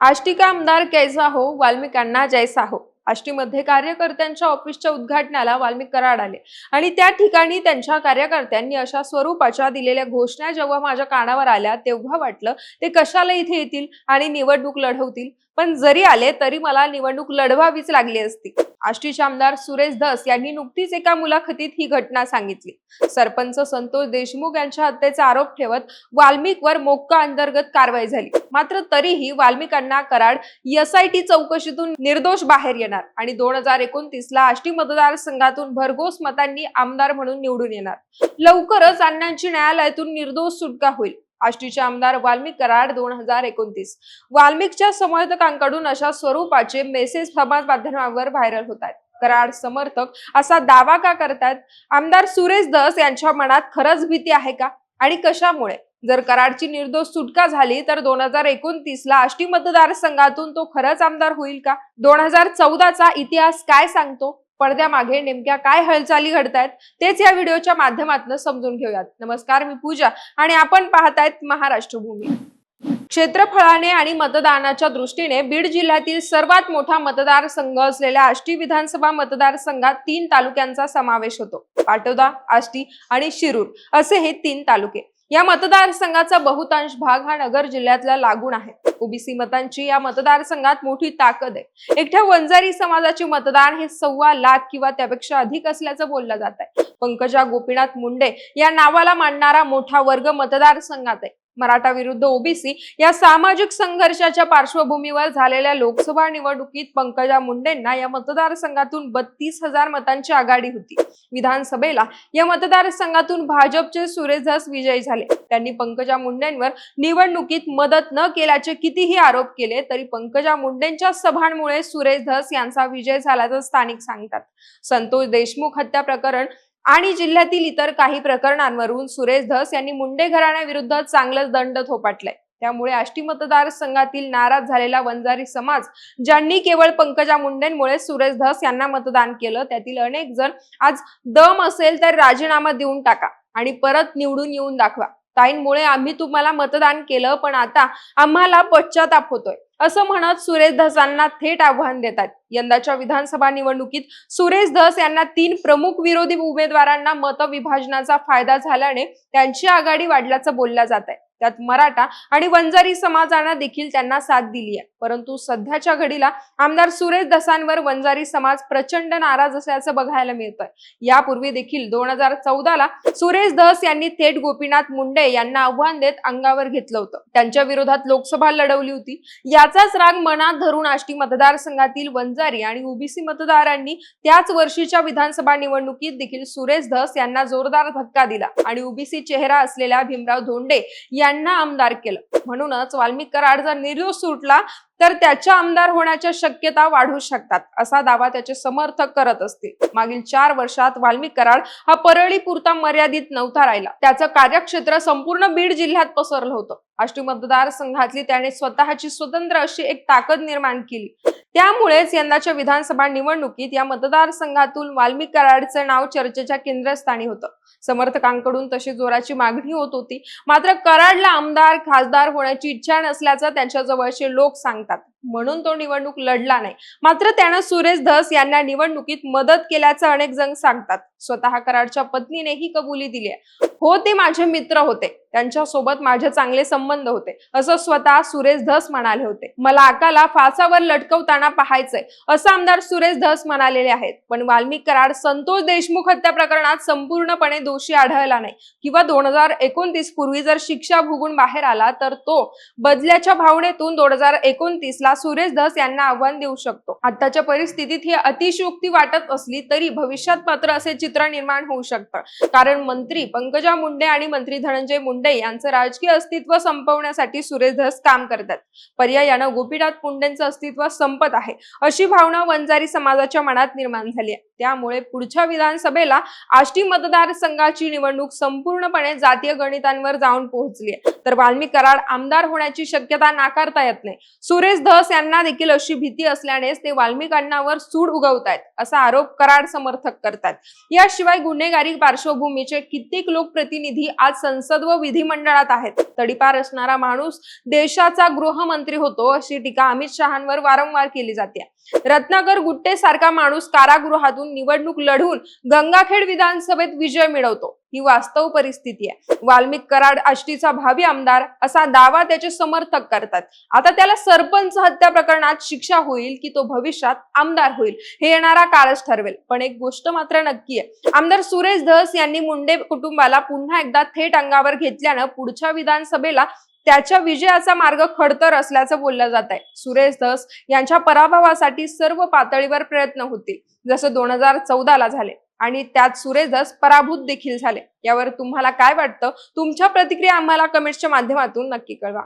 आष्टी का आमदार कैसा हो वाल्मिकांना जैसा हो. आष्टीमध्ये कार्यकर्त्यांच्या ऑफिसच्या उद्घाटनाला वाल्मिक कराड आले. आणि त्या ठिकाणी त्यांच्या कार्यकर्त्यांनी अशा स्वरूपाच्या दिलेल्या घोषणा जेव्हा माझ्या कानावर आल्या तेव्हा वाटलं ते कशाला इथे येतील आणि निवडणूक लढवतील? पण जरी आले तरी मला निवडणूक लढवावीच लागली असती. आष्टीचे आमदार सुरेश धस यांनी नुकतीच एका मुलाखतीत ही घटना सांगितली. सरपंच संतोष देशमुख यांच्या हत्येचा आरोप ठेवत वाल्मिकवर मोक्का अंतर्गत कारवाई झाली. मात्र तरीही वाल्मिकांना कराड एसआयटी चौकशीतून निर्दोष बाहेर येणार आणि दोन हजार एकोणतीस ला आष्टी मतदारसंघातून भरघोस मतांनी आमदार म्हणून निवडून येणार. लवकरच अण्णांची न्यायालयातून निर्दोष सुटका होईल. आष्टीचे आमदार वाल्मिक कराड दोन हजार एकोणतीस. वाल्मिकच्या समर्थकांकडून अशा स्वरूपाचे मेसेज समाज माध्यमांवर व्हायरल होत आहेत. कराड समर्थक असा दावा का करतायत? आमदार सुरेश दस यांच्या मनात खरंच भीती आहे का? आणि कशामुळे? जर कराडची निर्दोष सुटका झाली तर दोन हजार एकोणतीस ला आष्टी मतदारसंघातून तो खरंच आमदार होईल का? दोन हजार चौदाचा इतिहास काय सांगतो? पडद्यामागे नेमक्या काय हालचाली घडतायत तेच या व्हिडिओच्या माध्यमातून समजून घेऊयात. नमस्कार मी पूजा आणि आपण पाहतायत महाराष्ट्र भूमी क्षेत्रफळाने आणि मतदानाच्या दृष्टीने बीड जिल्ह्यातील सर्वात मोठा मतदारसंघ असलेल्या आष्टी विधानसभा मतदारसंघात तीन तालुक्यांचा समावेश होतो. पाटोदा आष्टी आणि शिरूर असे हे तीन तालुके. या मतदारसंघाचा बहुतांश भाग हा नगर जिल्ह्यातला लागून आहे. ओबीसी मतांची या मतदारसंघात मोठी ताकद आहे. एकट्या वंजारी समाजाचे मतदान हे सव्वा लाख किंवा त्यापेक्षा अधिक असल्याचं बोललं जात आहे. पंकजा गोपीनाथ मुंडे या नावाला मांडणारा मोठा वर्ग मतदारसंघात आहे. मराठा विरुद्ध ओबीसी या सामाजिक संघर्षाच्या पार्श्वभूमीवर झालेल्या लोकसभा निवडणुकीत पंकजा मुंडेंना या मतदारसंघातून बत्तीस हजार मतांची आघाडी होती. विधानसभेला या मतदारसंघातून भाजपचे सुरेश धस विजयी झाले. त्यांनी पंकजा मुंडेंवर निवडणुकीत मदत न केल्याचे कितीही आरोप केले तरी पंकजा मुंडेंच्या सभांमुळे सुरेश धस यांचा विजय झाल्याचं स्थानिक सांगतात. संतोष देशमुख हत्या प्रकरण आणि जिल्ह्यातील इतर काही प्रकरणांवरून सुरेश धस यांनी मुंडे घराण्याविरुद्ध चांगलंच दंड थोपाटलाय. त्यामुळे आष्टी मतदारसंघातील नाराज झालेला वंजारी समाज ज्यांनी केवळ पंकजा मुंडेंमुळे सुरेश धस यांना मतदान केलं त्यातील अनेक जण आज दम असेल तर राजीनामा देऊन टाका आणि परत निवडून येऊन दाखवा. ताईंमुळे आम्ही तुम्हाला मतदान केलं पण आता आम्हाला पश्चाताप होतोय. असं म्हणत सुरेश धसांना थेट आव्हान देतात. यंदाच्या विधानसभा निवडणुकीत सुरेश धस यांना तीन प्रमुख विरोधी उमेदवारांना मतविभाजनाचा फायदा झाल्याने त्यांची आघाडी वाढल्याचं बोललं जात आहे त्यात मराठा आणि वंजारी समाजानं देखील त्यांना साथ दिली आहे परंतु सध्याच्या घडीला आमदार सुरेश धसांवर वंजारी समाज प्रचंड नाराज असल्याचं बघायला मिळतंय. यापूर्वी देखील दोन हजार चौदाला सुरेश धस यांनी थेट गोपीनाथ मुंडे यांना आव्हान देत अंगावर घेतलं होतं. त्यांच्या विरोधात लोकसभा लढवली होती. याचाच राग मनात धरून आष्टी मतदारसंघातील वंजारी आणि ओबीसी मतदारांनी त्याच वर्षीच्या विधानसभा निवडणुकीत देखील सुरेश धस यांना जोरदार धक्का दिला आणि ओबीसी चेहरा असलेल्या भीमराव धोंडे यांना आमदार केलं. म्हणूनच वाल्मिक कराड जर निर्दोष सुटला तर त्याच्या आमदार होण्याच्या शक्यता वाढू शकतात असा दावा त्याचे समर्थक करत असतील. मागील चार वर्षात वाल्मिक कराड हा परळी पुरता मर्यादित नव्हता राहिला. त्याचं कार्यक्षेत्र संपूर्ण बीड जिल्ह्यात पसरलं होतं. आष्टी मतदारसंघातली त्याने स्वतःची स्वतंत्र अशी एक ताकद निर्माण केली. त्यामुळेच यंदाच्या विधानसभा निवडणुकीत या मतदारसंघातून वाल्मिक कराडचं नाव चर्चेच्या केंद्रस्थानी होतं. समर्थकांकडून तशी जोराची मागणी होत होती. मात्र कराडला आमदार खासदार होण्याची इच्छा नसल्याचं त्यांच्या जवळचे लोक सांगतात. म्हणून तो निवडणूक लढला नाही. मात्र त्यानं सुरेश धस यांना निवडणुकीत मदत केल्याचं अनेक जण सांगतात. स्वतः कराडच्या पत्नीनेही कबुली दिली आहे. हो ते माझे मित्र होते. त्यांच्यासोबत माझे चांगले संबंध होते. असं स्वतः सुरेश धस म्हणाले होते. मला आकाला फासावर लटकवताना पाहायचंय. असं आमदार सुरेश धस म्हणालेले आहेत. पण वाल्मिक कराड संतोष देशमुख हत्या प्रकरणात संपूर्णपणे दोषी आढळला नाही. किंवा दोन हजार एकोणतीस पूर्वी जर शिक्षा भोगून बाहेर आला तर तो बदल्याच्या भावनेतून दोन हजार एकोणतीस ला सुरेश धस यांना आव्हान देऊ शकतो. आताच्या परिस्थितीत ही अतिशयोक्ती वाटत असली तरी भविष्यात मात्र असे चित्र निर्माण होऊ शकतं. कारण मंत्री पंकजा मुंडे आणि मंत्री धनंजय मुंडे यांचं राजकीय अस्तित्व संपवण्यासाठी सुरेश धस काम करतात. पर्यायानं गोपीनाथ मुंडेंचं अस्तित्व संपत आहे. अशी भावना वंजारी समाजाच्या मनात निर्माण झाली आहे. त्यामुळे पुढच्या विधानसभेला आष्टी मतदारसंघाची निवडणूक संपूर्णपणे जातीय गणितांवर जाऊन पोहोचली आहे. तर वाल्मिक कराड आमदार होण्याची शक्यता नाकारता येत नाही. सुरेश धस यांना देखील अशी भीती असल्यानेच ते वाल्मिकांनावर सूड सूड उगवतायत असा आरोप कराड समर्थक करतात. याशिवाय गुन्हेगारी पार्श्वभूमीचे कित्येक लोकप्रतिनिधी आज संसद व विधिमंडळात आहेत. तडीपार असणारा माणूस देशाचा गृहमंत्री होतो अशी टीका अमित शहांवर वारंवार केली जाते. रत्नाकर गुट्टे सारखा माणूस कारागृहातून निवडणूक लढवून गंगाखेड विधानसभेत विजय मिळवतो. ही वास्तव परिस्थिती आहे. वाल्मिक कराड आष्टीचा भावी आमदार असा दावा त्याचे समर्थक करतात. आता त्याला सरपंच हत्या प्रकरणात शिक्षा होईल की तो भविष्यात आमदार होईल हे येणारा काळच ठरवेल. पण एक गोष्ट मात्र नक्की आहे. आमदार सुरेश धस यांनी मुंडे कुटुंबाला पुन्हा एकदा थेट अंगावर घेतल्यानं पुढच्या विधानसभेला त्याच्या विजयाचा मार्ग खडतर असल्याचं बोललं जात आहे सुरेश धस यांच्या पराभवासाठी सर्व पातळीवर प्रयत्न होतील. जसं दोन हजार चौदाला झाले आणि त्यात सुरेश धस पराभूत देखील झाले. यावर तुम्हाला काय वाटतं? तुमच्या प्रतिक्रिया आम्हाला कमेंट्सच्या माध्यमातून नक्की कळवा.